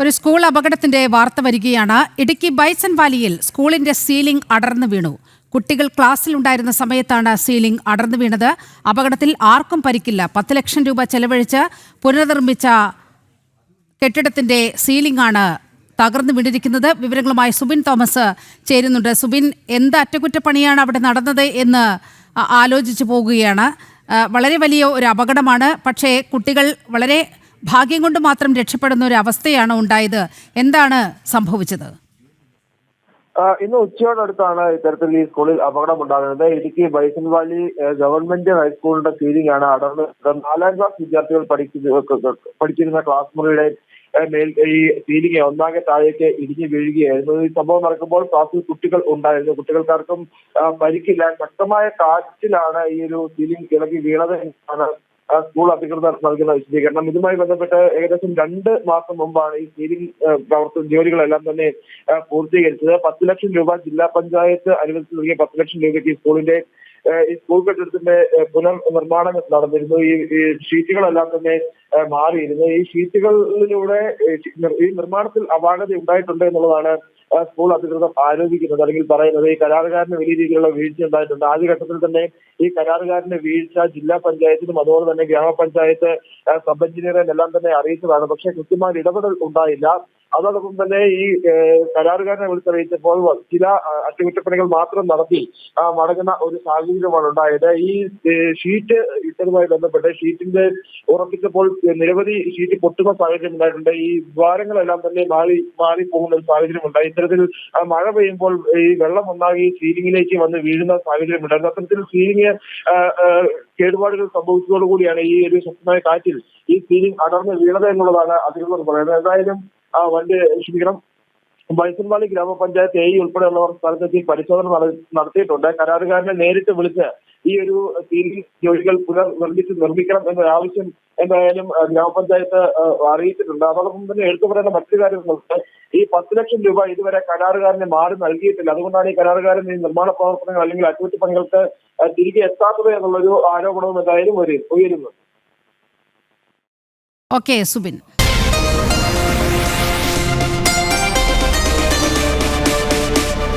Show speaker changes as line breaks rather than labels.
ഒരു സ്കൂൾ അപകടത്തിന്റെ വാർത്ത വരികയാണ്. ഇടുക്കി ബൈസൺ വാലിയിൽ സ്കൂളിന്റെ സീലിംഗ് അടർന്നു വീണു. കുട്ടികൾ ക്ലാസ്സിൽ ഉണ്ടായിരുന്ന സമയത്താണ് സീലിംഗ് അടർന്നു വീണത്. അപകടത്തിൽ ആർക്കും പരിക്കില്ല. പത്ത് ലക്ഷം രൂപ ചെലവഴിച്ച് പുനർനിർമ്മിച്ച കെട്ടിടത്തിന്റെ സീലിംഗ് ആണ് തകർന്നു വീണിരിക്കുന്നത്. വിവരങ്ങളുമായി സുബിൻ തോമസ് ചേരുന്നുണ്ട്. സുബിൻ എന്ത് അറ്റകുറ്റപ്പണിയാണ് അവിടെ നടന്നത് എന്ന് ആലോചിച്ചു പോകുകയാണ് വളരെ വലിയ ഒരു അപകടമാണ്. പക്ഷേ കുട്ടികൾ വളരെ ഭാഗ്യം കൊണ്ട് മാത്രം രക്ഷപ്പെടുന്ന ഒരു അവസ്ഥയാണ് ഉണ്ടായത്. എന്താണ് സംഭവിച്ചത്?
ഇന്ന് ഉച്ചയോടടുത്താണ് ഇത്തരത്തിൽ ഈ സ്കൂളിൽ അപകടം ഉണ്ടാകുന്നത് ഇടുക്കി ബൈസൺ വാലി ഗവൺമെന്റ് ഹൈസ്കൂളിന്റെ ആണ് അടർന്ന് നാലാം ക്ലാസ് വിദ്യാർത്ഥികൾ പഠിക്കുന്ന ക്ലാസ് മുറിയുടെ മേൽ ഈ സീലിംഗ് ഒന്നാകെ താഴേക്ക് ഇടിഞ്ഞു വീഴുകയായിരുന്നു. ഈ സംഭവം നടക്കുമ്പോൾ ക്ലാസ്സിൽ കുട്ടികൾ ഉണ്ടായിരുന്നു. കുട്ടികൾക്കാർക്കും പരിക്കില്ല. ശക്തമായ കാറ്റിലാണ് ഈ ഒരു സീലിംഗ് ഇളകി വീണത് എന്നാണ് സ്കൂൾ അധികൃതർ നൽകുന്ന വിശദീകരണം. ഇതുമായി ബന്ധപ്പെട്ട് ഏകദേശം രണ്ട് മാസം മുമ്പാണ് ഈ സീലിംഗ് പ്രവർത്തന ജോലികളെല്ലാം തന്നെ പൂർത്തീകരിച്ചത്. പത്ത് ലക്ഷം രൂപ ജില്ലാ പഞ്ചായത്ത് അനുവദിച്ചു നൽകിയ പത്ത് ലക്ഷം രൂപയ്ക്ക് സ്കൂളിന്റെ ഈ സ്കൂൾ കെട്ടിടത്തിന്റെ പുനർനിർമ്മാണം നടന്നിരുന്നു. ഈ ഷീറ്റുകളെല്ലാം തന്നെ മാറിയിരുന്നു. ഈ ഷീറ്റുകളിലൂടെ ഈ നിർമ്മാണത്തിൽ അപാകത ഉണ്ടായിട്ടുണ്ട് എന്നുള്ളതാണ് സ്കൂൾ അധികൃതർ ആരോപിക്കുന്നത് അല്ലെങ്കിൽ പറയുന്നത്. ഈ കരാറുകാരന് വലിയ രീതിയിലുള്ള വീഴ്ച ഉണ്ടായിട്ടുണ്ട്. ആദ്യഘട്ടത്തിൽ തന്നെ ഈ കരാറുകാരന്റെ വീഴ്ച ജില്ലാ പഞ്ചായത്തിനും അതുപോലെ തന്നെ ഗ്രാമപഞ്ചായത്ത് സബ് എഞ്ചിനീയറെ എല്ലാം തന്നെ അറിയിച്ചതാണ്. പക്ഷേ കൃത്യമായ ഇടപെടൽ ഉണ്ടായില്ല. അതോടൊപ്പം തന്നെ ഈ കരാറുകാരനെ വിളിച്ചറിയിച്ചപ്പോൾ ചില അറ്റകുറ്റപ്പണികൾ മാത്രം നടത്തി മടങ്ങുന്ന ഒരു സാഹചര്യമാണ് ഉണ്ടായത്. ഈ ഷീറ്റ് ഇട്ടതുമായി ബന്ധപ്പെട്ട് ഷീറ്റിന്റെ ഉറപ്പിച്ചപ്പോൾ നിരവധി ഷീറ്റ് പൊട്ടുന്ന സാഹചര്യം ഉണ്ടായിട്ടുണ്ട്. ഈ ദ്വാരങ്ങളെല്ലാം തന്നെ മാറി മാറി പോകുന്ന ഒരു സാഹചര്യം ഉണ്ടായി. ഇത്തരത്തിൽ മഴ പെയ്യുമ്പോൾ ഈ വെള്ളം ഒന്നാകെ സീലിംഗിലേക്ക് വന്ന് വീഴുന്ന സാഹചര്യം ഉണ്ടായിരുന്നു അത്തരത്തിൽ സീലിംഗ് കേടുപാടുകൾ സംഭവിച്ചതോടുകൂടിയാണ് ഈ ഒരു ശക്തമായ കാറ്റിൽ ഈ സീലിംഗ് അടർന്ന് വീണത് എന്നുള്ളതാണ് അധികൃതർ പറയുന്നത്. എന്തായാലും ആ വണ്ടി ക്ഷമിക്കണം. ബൈസൺവാലി ഗ്രാമപഞ്ചായത്ത് എ ഉൾപ്പെടെയുള്ളവർ സ്ഥലത്തെത്തി പരിശോധന നടത്തിയിട്ടുണ്ട്. കരാറുകാരനെ നേരിട്ട് വിളിച്ച് ഈ ഒരു സീലിംഗ് ജോലികൾ പുനർനിർമ്മിച്ച് നിർമ്മിക്കണം എന്ന ആവശ്യം എന്തായാലും ഗ്രാമപഞ്ചായത്ത് അറിയിച്ചിട്ടുണ്ട്. അതോടൊപ്പം തന്നെ എടുത്തു പറയേണ്ട മറ്റു കാര്യം ഈ പത്ത് ലക്ഷം രൂപ ഇതുവരെ കരാറുകാരന് മാറി നൽകിയിട്ടില്ല. അതുകൊണ്ടാണ് ഈ കരാറുകാരൻ ഈ നിർമ്മാണ പ്രവർത്തനങ്ങൾ അല്ലെങ്കിൽ അറ്റകുറ്റപ്പണികൾക്ക് തിരികെ എത്താത്തത് എന്നുള്ളൊരു ആരോപണവും എന്തായാലും ഉയരുന്നു
ഓക്കെ സുബിൻ